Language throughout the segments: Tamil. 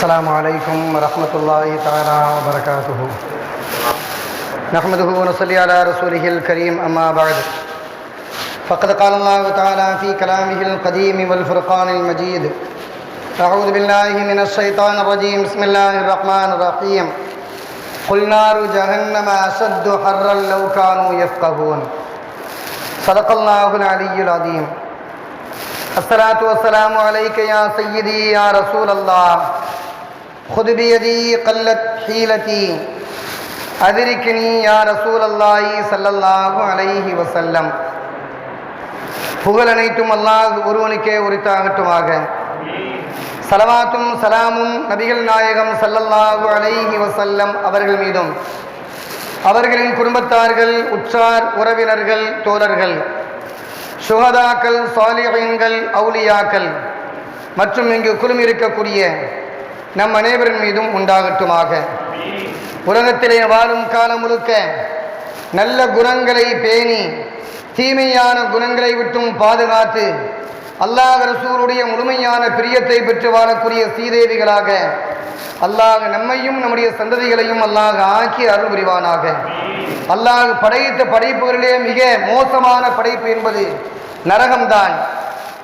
السلام عليكم ورحمة الله تعالى وبركاته. نحمده ونصلي على رسوله الكريم أما بعد. فقد قال الله تعالى في كلامه القديم والفرقان المجيد أعوذ بالله من الشيطان الرجيم بسم الله الرحمن الرحيم. قل نار جهنم أشد حرا لو كانوا يفقهون. صدق الله العلي العظيم. الصلاة والسلام عليك يا سيدي يا رسول الله. خذ بيدي قلت حيلتي أدركني يا رسول الله صلى الله عليه وسلم புகழ் அனைத்தும் அல்லாஹ் ஒருவனுக்கே உரித்தாகட்டுமாக சலவாத்தும் சலாமும் நபிகள் நாயகம் சல்லல்லாஹு அலைஹி வசல்லம் அவர்கள் மீதும் அவர்களின் குடும்பத்தார்கள் உற்றார் உறவினர்கள் தோழர்கள் சுகதாக்கள் சாலிகங்கள் அவுலியாக்கள் மற்றும் இங்கு குழுமியிருக்கக்கூடிய நம் அனைவரின் மீதும் உண்டாகட்டுமாக. உலகத்திலே வாழும் காலம் முழுக்க நல்ல குணங்களை பேணி தீமையான குணங்களை விட்டும் பாதுகாத்து அல்லாஹ் ரசூருடைய முழுமையான பிரியத்தை பெற்று வாழக்கூடிய சீதேவிகளாக அல்லாஹ் நம்மையும் நம்முடைய சந்ததிகளையும் அல்லாஹ் ஆக்கி அருள் புரிவானாக அல்லாஹ் படைத்த படைப்புகளிலே மிக மோசமான படைப்பு என்பது நரகம்தான்.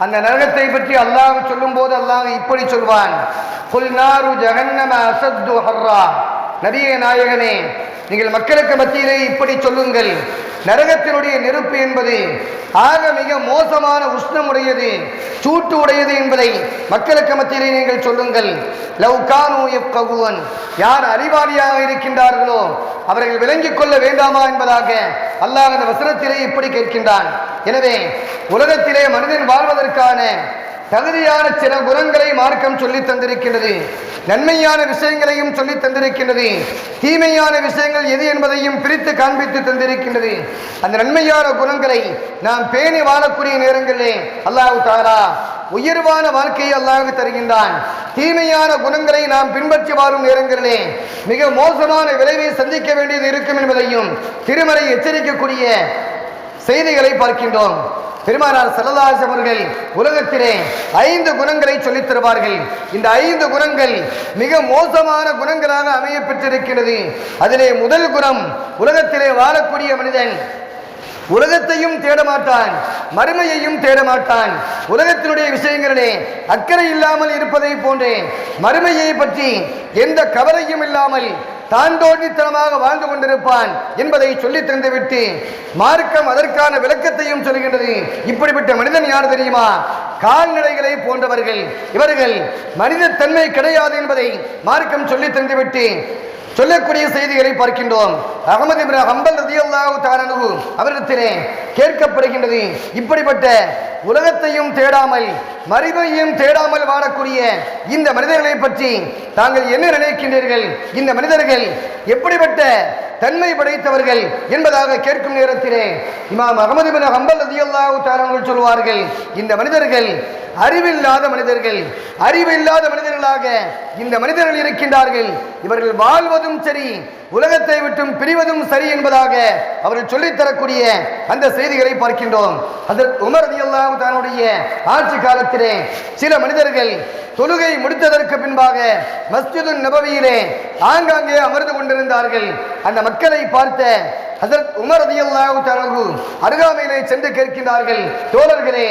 அந்த நரகத்தை பற்றி அல்லாஹ் சொல்லும்போது அல்லாஹ் இப்படி சொல்வான். குல் நாரு ஜகன்னம அசத்து ஹர்ரா. நபியே நாயகனே நீங்கள் மக்களுக்கு மத்தியிலே இப்படி சொல்லுங்கள். நரகத்தினுடைய நெருப்பு என்பது ஆக மிக மோசமான உஷ்ணமுடையது சூட்டு உடையது என்பதை மக்களுக்கு மத்தியிலே நீங்கள் சொல்லுங்கள். லவ் கானு எப்ககுவன் யார் அறிவாளியாக இருக்கின்றார்களோ அவர்கள் விளங்கிக் கொள்ள வேண்டாமா என்பதாக அல்லாஹ் அந்த வசனத்திலே இப்படி கேட்கின்றான். எனவே உலகத்திலே மனிதன் வாழ்வதற்கான தகுதியான சில குணங்களை மார்க்கம் சொல்லி தந்திருக்கின்றது. நன்மையான விஷயங்களையும் சொல்லி தந்திருக்கின்றது. தீமையான விஷயங்கள் எது என்பதையும் பிரித்து காண்பித்து தந்திருக்கின்றது. அந்த நன்மையான குணங்களை நாம் பேணி வாழக்கூடிய நேரங்களிலே அல்லாஹு தாரா உயர்வான வாழ்க்கையை அல்லாஹ் தருகின்றான். தீமையான குணங்களை நாம் பின்பற்றி வாழும் நேரங்களிலே மிக மோசமான விளைவை சந்திக்க வேண்டியது இருக்கும் என்பதையும் திருமறை எச்சரிக்கக்கூடிய செய்திகளை பார்க்கின்றோம். பெருமானார் செல்லதாஸ் அவர்கள் உலகத்திலே ஐந்து குணங்களை சொல்லித் தருவார்கள். இந்த ஐந்து குணங்கள் மிக மோசமான குணங்களாக அமைய பெற்றிருக்கிறது அதிலே முதல் குணம் உலகத்திலே வாழக்கூடிய மனிதன் உலகத்தையும் தேடமாட்டான் மறுமையையும் தேடமாட்டான். உலகத்தினுடைய விஷயங்களிலே அக்கறை இல்லாமல் இருப்பதை போன்றே மறுமையை பற்றி எந்த கவலையும் இல்லாமல் தான் தோன்றித்தனமாக வாழ்ந்து கொண்டிருப்பான் என்பதை சொல்லி தந்துவிட்டு மார்க்கம் அதற்கான விளக்கத்தையும் சொல்கின்றது. இப்படிப்பட்ட மனிதன் யார் தெரியுமா? கால்நடைகளை போன்றவர்கள். இவர்கள் மனித தன்மை கிடையாது என்பதை மார்க்கம் சொல்லி தந்துவிட்டு சொல்லக்கூடிய செய்திகளை பார்க்கின்றோம். அகமது அம்பல் ஹம்பல் ரதியல்லாஹு தாரனு அவரிடத்திலே கேட்கப்படுகின்றது இப்படிப்பட்ட உலகத்தையும் தேடாமல் மறிவையும் தேடாமல் வாழக்கூடிய இந்த மனிதர்களை பற்றி தாங்கள் என்ன நினைக்கின்றீர்கள்? இந்த மனிதர்கள் எப்படிப்பட்ட தன்மை படைத்தவர்கள் என்பதாக கேட்கும் நேரத்திலே இமாம் அகமது பின் ஹம்பல் ரதியல்லாஹு தாரர்கள் சொல்வார்கள் இந்த மனிதர்கள் அறிவில்லாத மனிதர்கள் அறிவில்லாத மனிதர்களாக இந்த மனிதர்கள் இருக்கின்றார்கள். இவர்கள் வாழ்வதும் சரி உலகத்தை விட்டும் பிரிவதும் சரி என்பதாக அவர்கள் சொல்லித்தரக்கூடிய அந்த செய்திகளை பார்க்கின்றோம். அதற்கு உமர் தன்னுடைய ஆட்சி காலத்திலே சில மனிதர்கள் தொழுகை முடித்ததற்கு பின்பாக மஸ்ஜிது நபவியிலே ஆங்காங்கே அமர்ந்து கொண்டிருந்தார்கள். அந்த மக்களை பார்த்த ஹசரத் உமர் ரதியல்லாஹு தஆலா அருகாமையிலே சென்று கேட்கின்றார்கள் தோழர்களே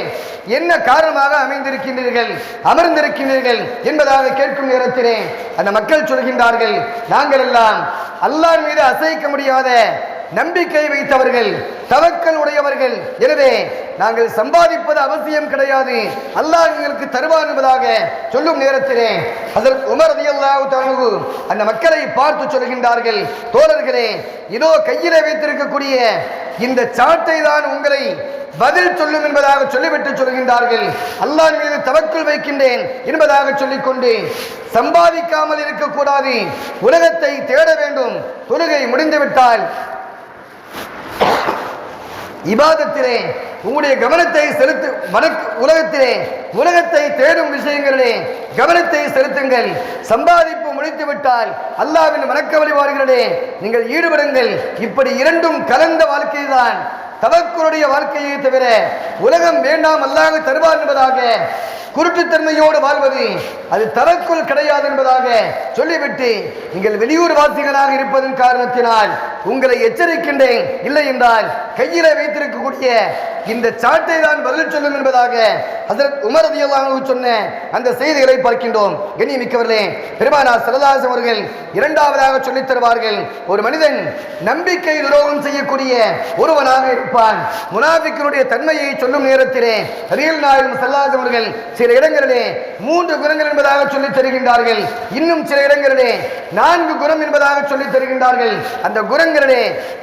என்ன காரணமாக அமைந்திருக்கின்றீர்கள்? அமர்ந்திருக்கின்றீர்கள் என்பதாக கேட்கும் நேரத்திலே அந்த மக்கள் சொல்கின்றார்கள் நாங்கள் எல்லாம் அல்லாஹ் மீது அசைக்க முடியாத நம்பிக்கை வைத்தவர்கள் தவக்கல் உடையவர்கள். எனவே நாங்கள் சம்பாதிப்பது அவசியம் கிடையாது. அல்லாஹ் எங்களுக்கு தருவான் என்பதாக சொல்லும் நேரத்திலே அதற்கு உமர் ரதியல்லாஹு அந்த மக்களை பார்த்து சொல்கின்றார்கள் தோழர்களே இதோ கையிலே வைத்திருக்கக்கூடிய இந்த சாட்டை தான் உங்களை பதில் சொல்லும் என்பதாக சொல்லிவிட்டு சொல்கின்றார்கள். அல்லாஹ் மீது தவக்குள் வைக்கின்றேன் என்பதாக சொல்லிக்கொண்டு சம்பாதிக்காமல் இருக்கக்கூடாது. உலகத்தை தேட வேண்டும். தொழுகை முடிந்துவிட்டால் இபாதத்திலே உங்களுடைய கவனத்தை செலுத்து வணக்க உலகத்திலே உலகத்தை தேடும் விஷயங்களிலே கவனத்தை செலுத்துங்கள். சம்பாதிப்பு முடித்து விட்டால் அல்லாவின் வணக்க வழிபாடுகளிலே நீங்கள் ஈடுபடுங்கள். இப்படி இரண்டும் கலந்த வாழ்க்கைதான். தவக்குருடைய வாழ்க்கையை தவிர உலகம் வேண்டாம். அல்லாஹ் தருவார் என்பதாக குருட்டுத்தன்மையோடு வாழ்வது அது தனக்குள் கிடையாது என்பதாக சொல்லிவிட்டு நீங்கள் வெளியூர் வாசிகளாக இருப்பதன் காரணத்தினால் உங்களை எச்சரிக்கின்றேன். இல்லை என்றால் கையில வைத்திருக்கக்கூடிய இந்த சாட்டை தான் பதில் சொல்லும் என்பதாக ஹசரத் உமர் சொன்ன அந்த செய்திகளை பார்க்கின்றோம். கண்ணியமிக்கவர்களே பெருமானார் சரதாசம் அவர்கள் இரண்டாவதாக சொல்லித் தருவார்கள். ஒரு மனிதன் நம்பிக்கை துரோகம் செய்யக்கூடிய ஒருவனாக இருப்பான். முனாபிக்கனுடைய தன்மையை சொல்லும் நேரத்திலே ரியல் நாயகம் சல்லாஸ் அவர்கள் சில இடங்களிலே மூன்று குணங்கள் என்பதாக சொல்லித் தருகின்றார்கள். இன்னும் சில இடங்களிலே நான்கு குணம் என்பதாக சொல்லித் தருகின்றார்கள். அந்த குணங்களிலே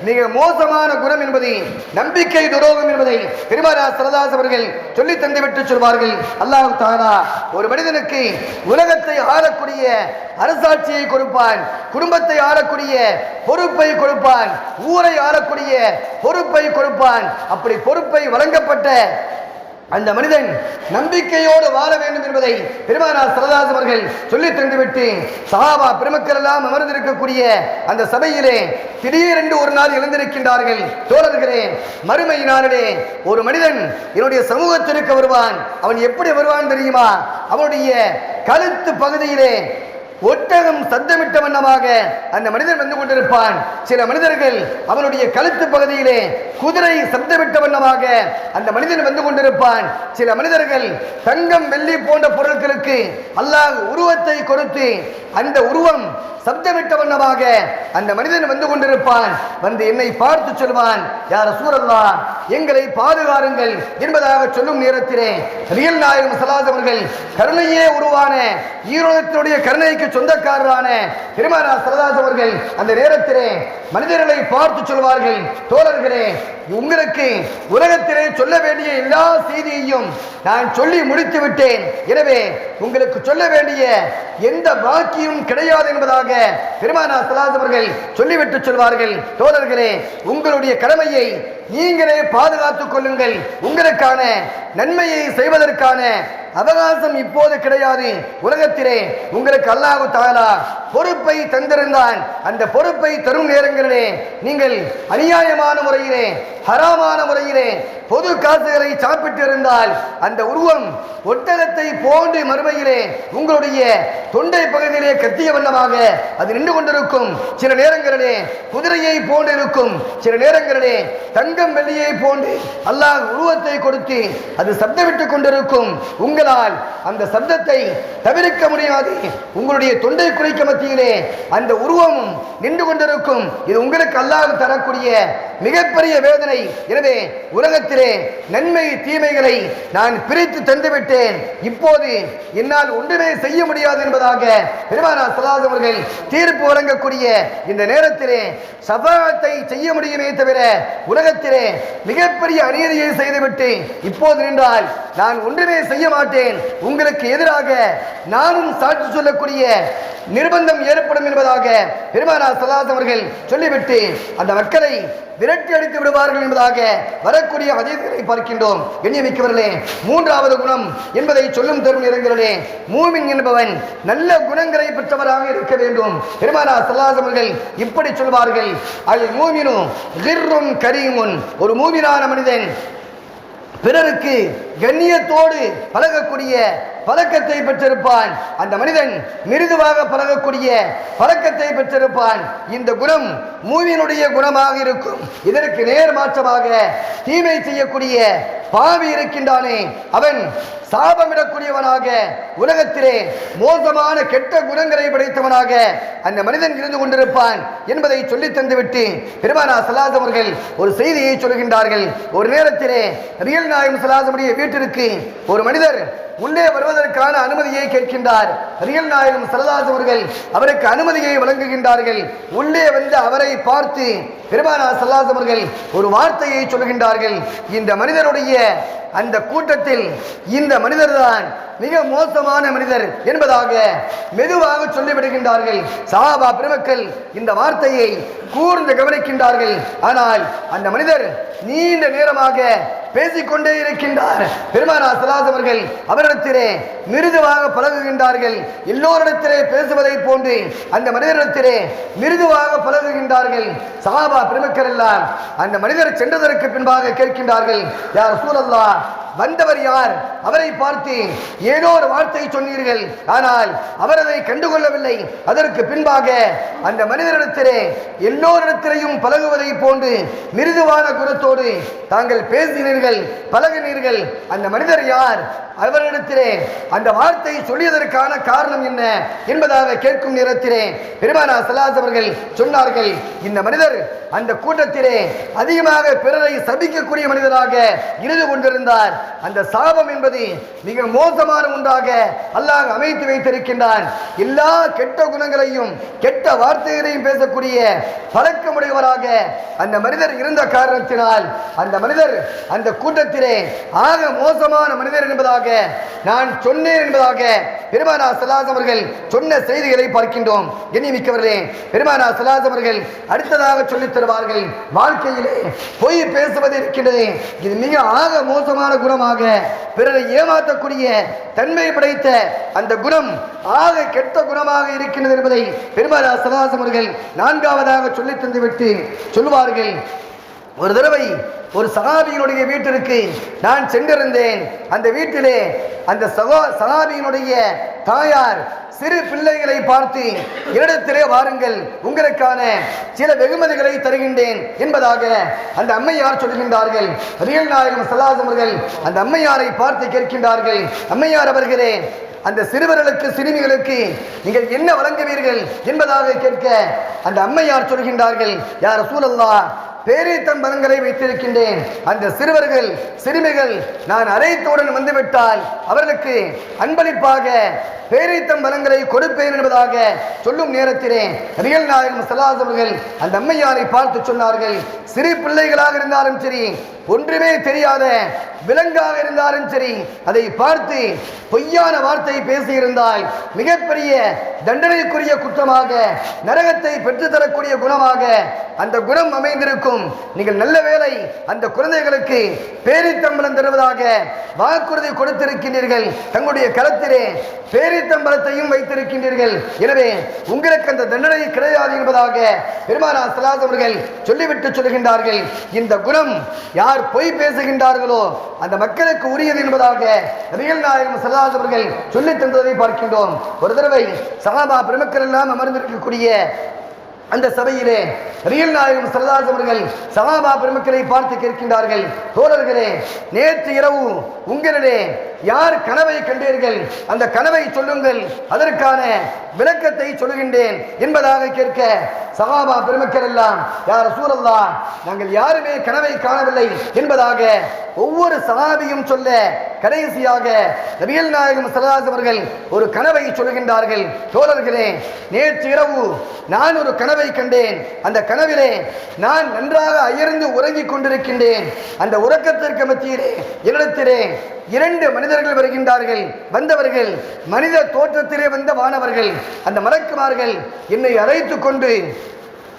மிக மோசமான குணம் என்பது நம்பிக்கை துரோகம் என்பதை பெருமானா சரதாஸ் அவர்கள் சொல்லி தந்துவிட்டு சொல்வார்கள். அல்லாஹ் தாரா ஒரு மனிதனுக்கு உலகத்தை ஆளக்கூடிய அரசாட்சியை கொடுப்பான் குடும்பத்தை ஆளக்கூடிய பொறுப்பை கொடுப்பான் ஊரை ஆளக்கூடிய பொறுப்பை கொடுப்பான். அப்படி பொறுப்பை வழங்கப்பட்ட அந்த மனிதன் நம்பிக்கையோடு வாழ வேண்டும் என்பதை பெருமானார் சரதாஸ் அவர்கள் சொல்லி தந்துவிட்டு சஹாபா பெருமக்கள் எல்லாம் அமர்ந்திருக்கக்கூடிய அந்த சபையிலே திடீரென்று ஒரு நாள் எழுந்திருக்கின்றார்கள். தோழர்களே மறுமை நாளிலே ஒரு மனிதன் என்னுடைய சமூகத்திற்கு வருவான். அவன் எப்படி வருவான் தெரியுமா? அவனுடைய கழுத்து பகுதியிலே ஒட்டகம் சத்தமிட்ட வண்ணமாக அந்த மனிதன் வந்து கொண்டிருப்பான். சில மனிதர்கள் அவனுடைய கழுத்து பகுதியிலே குதிரை சத்தமிட்ட வண்ணமாக அந்த மனிதன் வந்து கொண்டிருப்பான். சில மனிதர்கள் தங்கம் வெள்ளி போன்ற பொருட்களுக்கு அல்லாஹ் உருவத்தை கொடுத்து அந்த உருவம் சப்தமிட்ட வண்ணமாக அந்த மனிதன் வந்து கொண்டிருப்பான். வந்து என்னை பார்த்து சொல்வான். யார சூரல்லா எங்களை பாதுகாருங்கள். என்பதாக சொல்லும் நேரத்திலே ரியல் நாயகம் சலாஸ் அவர்கள் கருணையே உருவான ஈரோகத்தினுடைய கருணைக்கு சொந்தக்காரரான பெருமானா சரதாஸ் அவர்கள் அந்த நேரத்திலே மனிதர்களை பார்த்து சொல்வார்கள். தோழர்களே உங்களுக்கு உலகத்திலே சொல்ல வேண்டிய எல்லா செய்தியையும் நான் சொல்லி முடித்து விட்டேன். எனவே உங்களுக்கு சொல்ல வேண்டிய எந்த பாக்கியும் கிடையாது என்பதாக பெருமானா சலாஸ் அவர்கள் சொல்லிவிட்டு சொல்வார்கள். தோழர்களே உங்களுடைய கடமையை நீங்களே பாதுகாத்துக் கொள்ளுங்கள். உங்களுக்கான நன்மையை செய்வதற்கான அவகாசம் இப்போது கிடையாது. உலகத்திலே உங்களுக்கு அல்லாஹு தாலா பொறுப்பை தந்திருந்தான் அந்த பொறுப்பை தரும் நேரங்களிலே நீங்கள் அநியாயமான முறையிலே ஹராமான முறையிலே பொது காசுகளை சாப்பிட்டு இருந்தால் அந்த உருவம் ஒட்டகத்தை போன்று மறுமையிலே உங்களுடைய தொண்டை பகுதியிலே கத்திய வண்ணமாக அது நின்று கொண்டிருக்கும். சில நேரங்களிலே குதிரையை போன்று இருக்கும். சில நேரங்களிலே தங்கம் வெள்ளியை போன்று அல்லாஹ் உருவத்தை கொடுத்து அது சப்தமிட்டுக் கொண்டிருக்கும். உங்களால் அந்த சப்தத்தை தவிர்க்க முடியாது. உங்களுடைய தொண்டை குறைக்க மத்தியிலே அந்த உருவமும் நின்று கொண்டிருக்கும். இது உங்களுக்கு அல்லாது தரக்கூடிய மிகப்பெரிய வேதனை. எனவே உலகத்திலே நன்மை தீமைகளை நான் பிரித்து தந்துவிட்டேன். இப்போது என்னால் ஒன்றுமே செய்ய முடியாது என்பதாக பெருமானா சலாஸ் அவர்கள் தீர்ப்பு வழங்கக்கூடிய இந்த நேரத்திலே சபாத்தை செய்ய முடியுமே தவிர உலகத்திலே மிகப்பெரிய அநீதியை செய்துவிட்டு இப்போது நின்றால் நான் ஒன்றுமே செய்ய மாட்டேன். உங்களுக்கு எதிராக நானும் சாட்சி சொல்லக்கூடிய நிர்பந்த நிர்பந்தம் ஏற்படும் என்பதாக பெருமானா சலாஸ் அவர்கள் சொல்லிவிட்டு அந்த மக்களை விரட்டி அடித்து விடுவார்கள் என்பதாக வரக்கூடிய அதீதங்களை பார்க்கின்றோம். எண்ணியமிக்கவர்களே மூன்றாவது குணம் என்பதை சொல்லும் தரும் நேரங்களிலே மூமின் என்பவன் நல்ல குணங்களை பெற்றவராக இருக்க வேண்டும். பெருமானா சல்லாஸ் அவர்கள் இப்படி சொல்வார்கள் அது மூமினும் கிர்ரும் கரீமுன். ஒரு மூமினான மனிதன் பிறருக்கு கண்ணியத்தோடு பழகக்கூடிய பழக்கத்தை பெற்றிருப்பான். அந்த மனிதன் மிருதுவாக பழகக்கூடிய பழக்கத்தை பெற்றிருப்பான். இந்த குணம் மூவியினுடைய குணமாக இருக்கும். இதற்கு நேர் மாற்றமாக தீமை செய்யக்கூடிய பாவி இருக்கின்றானே. அவன் சாபமிடக்கூடியவனாக உலகத்திலே மோசமான கெட்ட குணங்களை படைத்தவனாக அந்த மனிதன் இருந்து கொண்டிருப்பான் என்பதை சொல்லி தந்துவிட்டு பெருமானா சலாஸ் அவர்கள் ஒரு செய்தியை சொல்கின்றார்கள். ஒரு நேரத்திலே ரியல் நாயகம் சலாசமுடைய வீட்டிற்கு ஒரு மனிதர் உள்ளே வருவதற்கான அனுமதியை கேட்கின்றார். ரியல் நாயகம் சரதாஸ் அவர்கள் அவருக்கு அனுமதியை வழங்குகின்றார்கள். உள்ளே வந்து அவரை பார்த்து பெருமானா சல்லாஸ் அவர்கள் ஒரு வார்த்தையை சொல்கின்றார்கள். இந்த மனிதனுடைய அந்த கூட்டத்தில் இந்த மனிதர்தான் மிக மோசமான மனிதர் என்பதாக மெதுவாக சொல்லிவிடுகின்றார்கள். சஹாபா பெருமக்கள் இந்த வார்த்தையை கூர்ந்து கவனிக்கின்றார்கள். ஆனால் அந்த மனிதர் நீண்ட நேரமாக பேசிக்கொண்டே இருக்கின்றார். பெருமானா சலாஸ் அவர்கள் அவரிடத்திலே மிருதுவாக பழகுகின்றார்கள். எல்லோரிடத்திலே பேசுவதை போன்று அந்த மனிதரிடத்திலே மிருதுவாக பழகுகின்றார்கள். சஹாபா பெருமக்கள் எல்லாம் அந்த மனிதர் சென்றதற்கு பின்பாக கேட்கின்றார்கள் யார் சூழல்லா வந்தவர் யார்? அவரை பார்த்து ஏதோ ஒரு வார்த்தை சொன்னீர்கள். ஆனால் அவர் அதை கண்டுகொள்ளவில்லை. அதற்கு பின்பாக அந்த மனிதரிடத்திலே எல்லோரிடத்திலையும் பழகுவதை போன்று மிருதுவான குரத்தோடு தாங்கள் பேசினீர்கள் பழகினீர்கள். அந்த மனிதர் யார்? அவரிடத்திலே அந்த வார்த்தை சொல்லியதற்கான காரணம் என்ன என்பதாக கேட்கும் நேரத்திலே பெருமானா சலாஸ் அவர்கள் சொன்னார்கள். இந்த மனிதர் அந்த கூட்டத்திலே அதிகமாக பிறரை சபிக்கக்கூடிய மனிதராக இருந்து கொண்டிருந்தார். அந்த சாபம் என்பது மிக மோசமான ஒன்றாக அல்லாஹ் அமைத்து வைத்திருக்கின்றான். எல்லா கெட்ட குணங்களையும் கெட்ட வார்த்தைகளையும் பேசக்கூடிய பழக்கமுடையவராக அந்த மனிதர் இருந்த காரணத்தினால் அந்த மனிதர் அந்த கூட்டத்திலே ஆக மோசமான மனிதர் என்பதாக நான் சொன்னேன் என்பதாக பெருமானா சலாஸ் அவர்கள் சொன்ன செய்திகளை பார்க்கின்றோம். எண்ணி மிக்கவர்களே பெருமானா சலாஸ் அவர்கள் அடுத்ததாக சொல்லித் தருவார்கள். வாழ்க்கையிலே பொய் பேசுவது இருக்கின்றது. இது மிக ஆக மோசமான குணம். மூலமாக பிறரை ஏமாற்றக்கூடிய தன்மை படைத்த அந்த குணம் ஆக கெட்ட குணமாக இருக்கின்றது என்பதை பெருமாள் சலாஸ் அவர்கள் நான்காவதாக சொல்லித் தந்துவிட்டு சொல்லுவார்கள். ஒரு தடவை ஒரு சகாபியினுடைய வீட்டிற்கு நான் சென்றிருந்தேன். அந்த வீட்டிலே அந்த சகோ சகாபியினுடைய தாயார் சிறு பிள்ளைகளை பார்த்து இடத்திலே வாருங்கள் உங்களுக்கான சில வெகுமதிகளை தருகின்றேன் என்பதாக அந்த அம்மையார் சொல்கின்றார்கள். ரியல் நாயகம் சல்லாஸ் அவர்கள் அந்த அம்மையாரை பார்த்து கேட்கின்றார்கள். அம்மையார் அவர்களே அந்த சிறுவர்களுக்கு சிறுமிகளுக்கு நீங்கள் என்ன வழங்குவீர்கள்? என்பதாக கேட்க அந்த அம்மையார் சொல்கின்றார்கள். யார் சூழல்லா பேரீத்தம்பரங்களை வைத்திருக்கின்றேன். அந்த சிறுவர்கள் சிறுமிகள் நான் அரைத்தவுடன் வந்துவிட்டால் அவர்களுக்கு அன்பளிப்பாக பேரீத்தம் பலன்களை கொடுப்பேன் என்பதாக சொல்லும் நேரத்திலே ரியல் நாயகம் சலாஸ் அவர்கள் அந்த அம்மையாரை பார்த்து சொன்னார்கள். சிறு பிள்ளைகளாக இருந்தாலும் சரி ஒன்றுமே தெரியாத விலங்காக இருந்தாலும் சரி அதை பார்த்து பொய்யான வார்த்தை பேசியிருந்தால் மிகப்பெரிய தண்டனைக்குரிய குற்றமாக நரகத்தை பெற்றுத்தரக்கூடிய குணமாக அந்த குணம் அமைந்திருக்கும். நீங்கள் நல்ல வேலை அந்த குழந்தைகளுக்கு பேரித்தம்பலம் தருவதாக வாக்குறுதி கொடுத்திருக்கின்றீர்கள். தங்களுடைய களத்திலே பேரித்தம்பலத்தையும் வைத்திருக்கின்றீர்கள். எனவே உங்களுக்கு அந்த தண்டனை கிடையாது என்பதாக பெருமானா சலாஸ் சொல்லிவிட்டு சொல்கின்றார்கள் இந்த குணம் யார் பொய் பேசுகின்றார்களோ அந்த மக்களுக்கு உரியது என்பதாக ரியல் நாயகம் சல்லாஸ் அவர்கள் சொல்லித் தந்ததை பார்க்கின்றோம். ஒரு தடவை சகாபா பெருமக்கள் எல்லாம் அமர்ந்திருக்கக்கூடிய அந்த சபையிலே ரியல் நாயகம் சரதாஸ் அவர்கள் சகாபா பெருமக்களை பார்த்து கேட்கின்றார்கள். தோழர்களே நேற்று இரவு உங்களிடே யார் கனவை கண்டீர்கள்? அந்த கனவை சொல்லுங்கள். அதற்கான விளக்கத்தை சொல்லுகின்றேன் என்பதாக கேட்க சகாபா பெருமக்கள் எல்லாம் யார் சூழல்லா நாங்கள் யாருமே கனவை காணவில்லை என்பதாக ஒவ்வொரு சகாபியும் சொல்ல கடைசியாக நபியல் நாயகம் சரதாஸ் அவர்கள் ஒரு கனவை சொல்லுகின்றார்கள் தோழர்களே நேற்று இரவு நான் ஒரு கனவை கண்டேன். அந்த கனவிலே நான் நன்றாக அயர்ந்து உறங்கிக் கொண்டிருக்கின்றேன். அந்த உறக்கத்திற்கு மத்தியிலே என்னிடத்திலே இரண்டு மனிதர்கள் வருகின்றார்கள். வந்தவர்கள் மனித தோற்றத்திலே வந்த வானவர்கள். அந்த மறக்குமார்கள் என்னை அழைத்து கொண்டு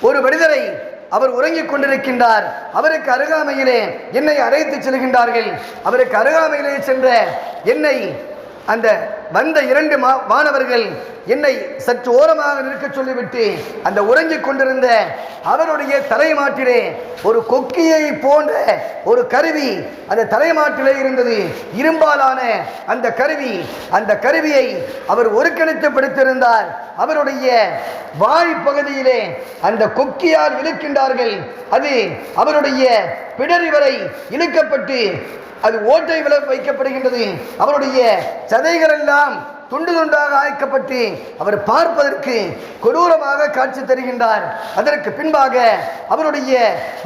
ஒரு மனிதரை அவர் உறங்கிக் கொண்டிருக்கின்றார். அவருக்கு அருகாமையிலே என்னை அழைத்து செல்கின்றார்கள். அவருக்கு அருகாமையிலே சென்ற என்னை அந்த வந்த இரண்டு மா மாணவர்கள் என்னை சற்று ஓரமாக நிற்க சொல்லிவிட்டு அந்த உறங்கிக் கொண்டிருந்த அவருடைய தலைமாட்டிலே ஒரு கொக்கியை போன்ற ஒரு கருவி அந்த தலைமாட்டிலே இருந்தது. இரும்பாலான அந்த கருவி அந்த கருவியை அவர் ஒருங்கிணைத்து அவருடைய வாய் பகுதியிலே அந்த கொக்கியால் இழுக்கின்றார்கள் அது அவருடைய பிடரி வரை இழுக்கப்பட்டு அது ஓட்டை விளை வைக்கப்படுகின்றது. அவருடைய சதைகள் எல்லாம் துண்டு துண்டாக ஆய்க்கப்பட்டு அவர் பார்ப்பதற்கு கொடூரமாக காட்சி தருகின்றார். அதற்கு பின்பாக அவருடைய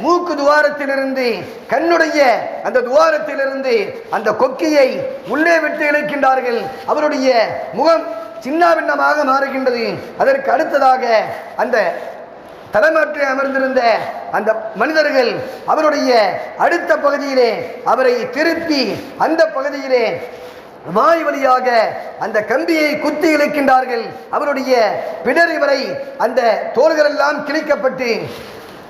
மூக்கு துவாரத்திலிருந்து கண்ணுடைய அந்த துவாரத்திலிருந்து அந்த கொக்கியை உள்ளே விட்டு இழைக்கின்றார்கள். அவருடைய முகம் சின்னாபின்னமாக மாறுகின்றது. அதற்கு அடுத்ததாக அந்த தலைமாற்றில் அமர்ந்திருந்த அந்த மனிதர்கள் அவருடைய அடுத்த பகுதியிலே அவரை திருப்பி அந்த பகுதியிலே வாய் வழியாக அந்த கம்பியை குத்தி இழுக்கின்றார்கள். அவருடைய பிடரி வரை அந்த தோள்களெல்லாம் கிழிக்கப்பட்டு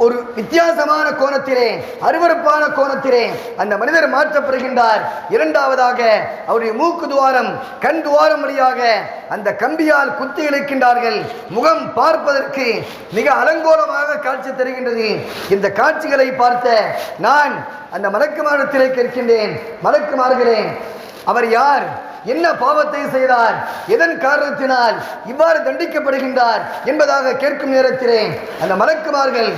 ஒரு வித்தியாசமான கோணத்திலே அருவருப்பான கோணத்திலே அந்த மனிதர் மாற்றப்படுகின்றார். இரண்டாவதாக அவருடைய மூக்கு துவாரம் கண் துவாரம் வழியாக அந்த கம்பியால் குத்தி இழுக்கின்றார்கள். முகம் பார்ப்பதற்கு மிக அலங்கோலமாக காட்சி தருகின்றது. இந்த காட்சிகளை பார்த்த நான் அந்த மலக்குமாரத்திலே கேட்கின்றேன். மலக்குமார்களே அவர் யார்? என்ன பாவத்தை செய்தார்? எதன் காரணத்தினால் இவ்வாறு தண்டிக்கப்படுகின்றார் என்பதாக கேட்கும் நேரத்திலே அந்த மலக்குமார்கள்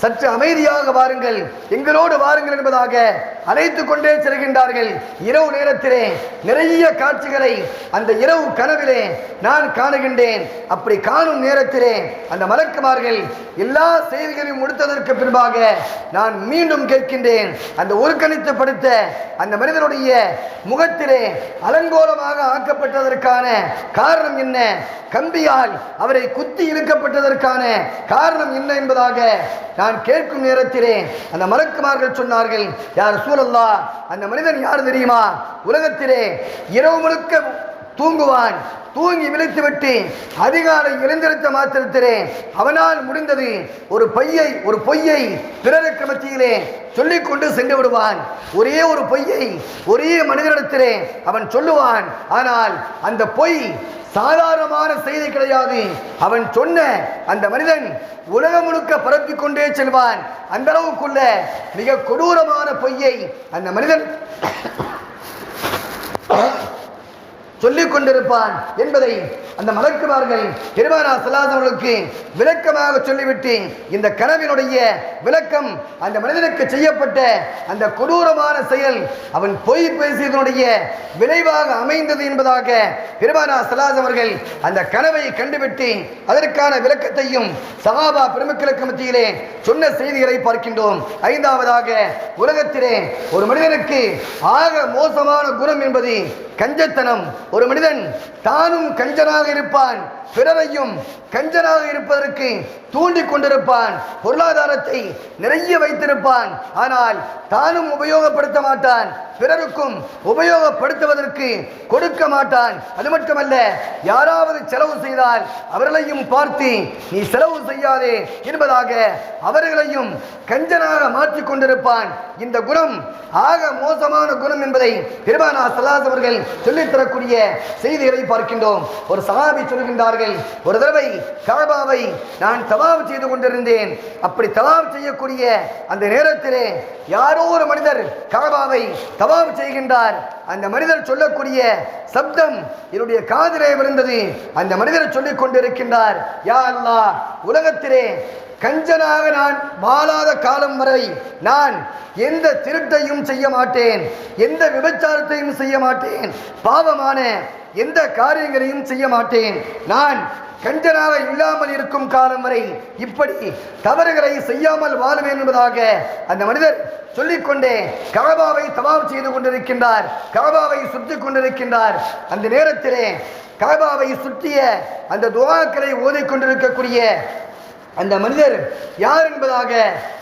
சற்று அமைதியாக வாருங்கள். எங்களோடு வாருங்கள் என்பதாக அழைத்து கொண்டே செல்கின்றார்கள். இரவு நேரத்திலே நிறைய காட்சிகளை அந்த இரவு கனவிலே நான் காணுகின்றேன். அப்படி காணும் நேரத்திலே அந்த மலக்குமார்கள் எல்லா செய்திகளையும் முடித்ததற்கு பின்பாக நான் மீண்டும் கேட்கின்றேன். அந்த ஒருக்கணித்து படுத்த அந்த மனிதனுடைய முகத்திலே அலங்கோலமாக ஆக்கப்பட்டதற்கான காரணம் என்ன? கம்பியால் அவரை குத்தி இழுக்கப்பட்டதற்கான காரணம் என்ன என்பதாக நான் நான் கேட்கும் நேரத்திலே அந்த மலக்குமார்கள் சொன்னார்கள் யார் சூழல்லா அந்த மனிதன் யார் தெரியுமா? உலகத்திலே இரவு முழுக்க தூங்குவான். தூங்கி விழித்துவிட்டு அதிகாலை எழுந்திருத்த மாத்திரத்திலே அவனால் முடிந்தது ஒரு பையை ஒரு பொய்யை பிறருக்கு மத்தியிலே சொல்லிக்கொண்டு சென்று விடுவான் ஒரே ஒரு பொய்யை ஒரே மனிதனிடத்திலே அவன் சொல்லுவான். ஆனால் அந்த பொய் சாதாரணமான செய்தி கிடையாது. அவன் சொன்ன அந்த மனிதன் உலகம் முழுக்க பரப்பி கொண்டே செல்வான். அந்த அளவுக்குள்ள மிக கொடூரமான பொய்யை அந்த மனிதன் சொல்லிக் கொண்டிருப்பான் என்பதை அந்த மலக்குமார்கள் பெருமானா அவர்களுக்கு விளக்கமாக சொல்லிவிட்டு இந்த கனவினுடைய விளக்கம் அந்த மனிதனுக்கு செய்யப்பட்ட அந்த கொடூரமான செயல் அவன் பொய் பேசியதனுடைய விளைவாக அமைந்தது என்பதாக பெருமானா சலாஸ் அவர்கள் அந்த கனவை கண்டுவிட்டு அதற்கான விளக்கத்தையும் சகாபா பெருமக்களுக்கு மத்தியிலே சொன்ன செய்திகளை பார்க்கின்றோம். ஐந்தாவதாக உலகத்திலே ஒரு மனிதனுக்கு ஆக மோசமான குணம் என்பது கஞ்சத்தனம். ஒரு மனிதன் தானும் கஞ்சனாக இருப்பான் பிறரையும் கஞ்சனாக இருப்பதற்கு தூண்டிக் கொண்டிருப்பான் பொருளாதாரத்தை நிறைய வைத்திருப்பான். ஆனால் தானும் உபயோகப்படுத்த மாட்டான் பிறருக்கும் உபயோகப்படுத்துவதற்கு கொடுக்க மாட்டான். அது மட்டுமல்ல யாராவது செலவு செய்தால் அவர்களையும் பார்த்து நீ செலவு செய்யாதே என்பதாக அவர்களையும் கஞ்சனாக மாற்றிக் கொண்டிருப்பான். இந்த குணம் ஆக மோசமான குணம் என்பதை பெருமானா சலாஸ் அவர்கள் சொல்லித் தரக்கூடிய செய்திகளை பார்க்கின்றோம். ஒரு சகாபி சொல்கின்றார்கள் ஒரு தடவை கழபாவை நான் தவாவு செய்து கொண்டிருந்தேன். அப்படி தவாவு செய்யக்கூடிய அந்த நேரத்திலே யாரோ ஒரு மனிதர் கழபாவை தவாவு செய்கின்றார். அந்த மனிதர் சொல்லக்கூடிய சப்தம் என்னுடைய காதிலே விழுந்தது. அந்த மனிதர் சொல்லிக் கொண்டிருக்கின்றார் யா அல்லா உலகத்திலே கஞ்சனாக நான் வாழாத காலம் வரை நான் எந்த திருட்டையும் செய்ய மாட்டேன் எந்த விபச்சாரத்தையும் செய்ய மாட்டேன் பாவமான எந்த காரியங்களையும் செய்ய மாட்டேன். நான் கஞ்சனாக இல்லாமல் இருக்கும் காலம் வரை இப்படி தவறுகளை செய்யாமல் வாழுவேன் என்பதாக அந்த மனிதர் சொல்லிக்கொண்டே கலபாவை தவாப் செய்து கொண்டிருக்கின்றார் கலபாவை சுற்றி கொண்டிருக்கின்றார். அந்த நேரத்திலே கபாவை சுற்றிய அந்த துவாக்களை ஓதிக்கொண்டிருக்கக்கூடிய அந்த மனிதர் யார் என்பதாக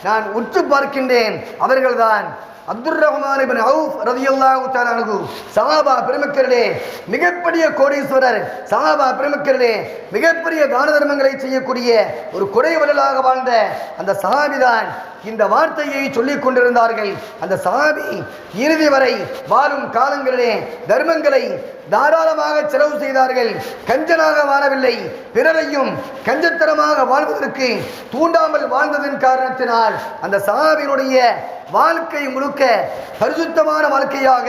நான் உற்று பார்க்கின்றேன். அவர்கள்தான் அப்துல் ரஹ்மான் இப்னு அவுஃப் ரலியல்லாஹு உத்தாரானு சஹாபா பெருமக்களிலே மிகப்பெரிய கோடீஸ்வரர். சஹாபா பெருமக்களிலே மிகப்பெரிய தான தர்மங்களை செய்யக்கூடிய ஒரு குறைவலாக வாழ்ந்த அந்த சஹாபிதான் இந்த வார்த்தையை சொல்லிக் கொண்டிருந்தார்கள். அந்த சஹாபி இறுதி வரை வாழும் காலங்களிலே தர்மங்களை தாராளமாக செலவு செய்தார்கள். கஞ்சனாக வாழவில்லை. பிறரையும் கஞ்சத்தனமாக வாழ்வதற்கு தூண்டாமல் வாழ்ந்ததன் காரணத்தினால் அந்த சஹாபியினுடைய வாழ்க்கை முழுக்க பரிசுத்தமான வாழ்க்கையாக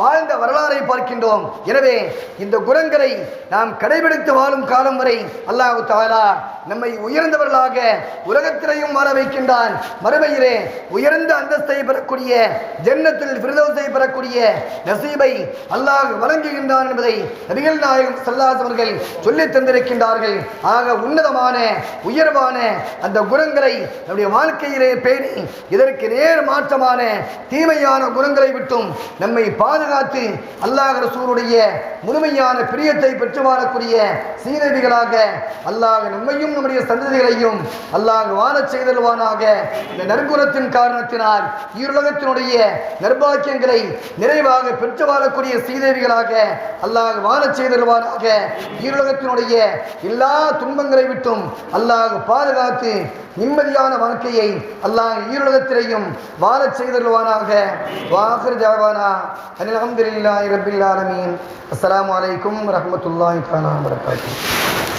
வாழ்ந்த வரலாறை பார்க்கின்றோம். எனவே இந்த குணங்களை நாம் கடைபிடித்து வாழும் காலம் வரை அல்லாஹு தாலா நம்மை உயர்ந்தவர்களாக உலகத்திலையும் வாழ வைக்கின்றான். மறுமையிலே உயர்ந்த அந்தஸ்தை பெறக்கூடிய ஜன்னத்தில் பிரதோசை பெறக்கூடிய நசீபை அல்லாஹ் வழங்குகின்றான் என்பதை நபிகள் நாயகம் சல்லாஸ் அவர்கள் சொல்லித் தந்திருக்கின்றார்கள். ஆக உன்னதமான உயர்வான அந்த குணங்களை நம்முடைய வாழ்க்கையிலே பேணி இதற்கு நேர் மாற்றமான தீமையான குணங்களை விட்டும் நம்மை பாதுகாத்து அல்லாஹ் ரசூருடைய முழுமையான பிரியத்தை பெற்று வாழக்கூடிய சீரவிகளாக அல்லாஹ் நம்மையும் நம்முடைய சந்ததிகளையும் அல்லாஹ் வாழச் செய்தல்வானாக இந்த நற்குணத்தின் காரணத்தினால் ஈருலகத்தினுடைய நர்பாக்கியங்களை நிறைவாக பெற்று வாழக்கூடிய சீதேவிகளாக அல்லாஹ் வாழச் செய்தருவாராக ஈருலகத்தினுடைய எல்லா துன்பங்களை விட்டும் அல்லாஹ் பாதுகாத்து நிம்மதியான வாழ்க்கையை அல்லாஹ் ஈருலகத்திலையும் வாழச் செய்தருவானாக வாகர் ஜாவானா அனில் அஹமதுல்லாஹி ரபில் ஆலமீன். அஸ்ஸலாமு அலைக்கும் வரஹ்மத்துல்லாஹி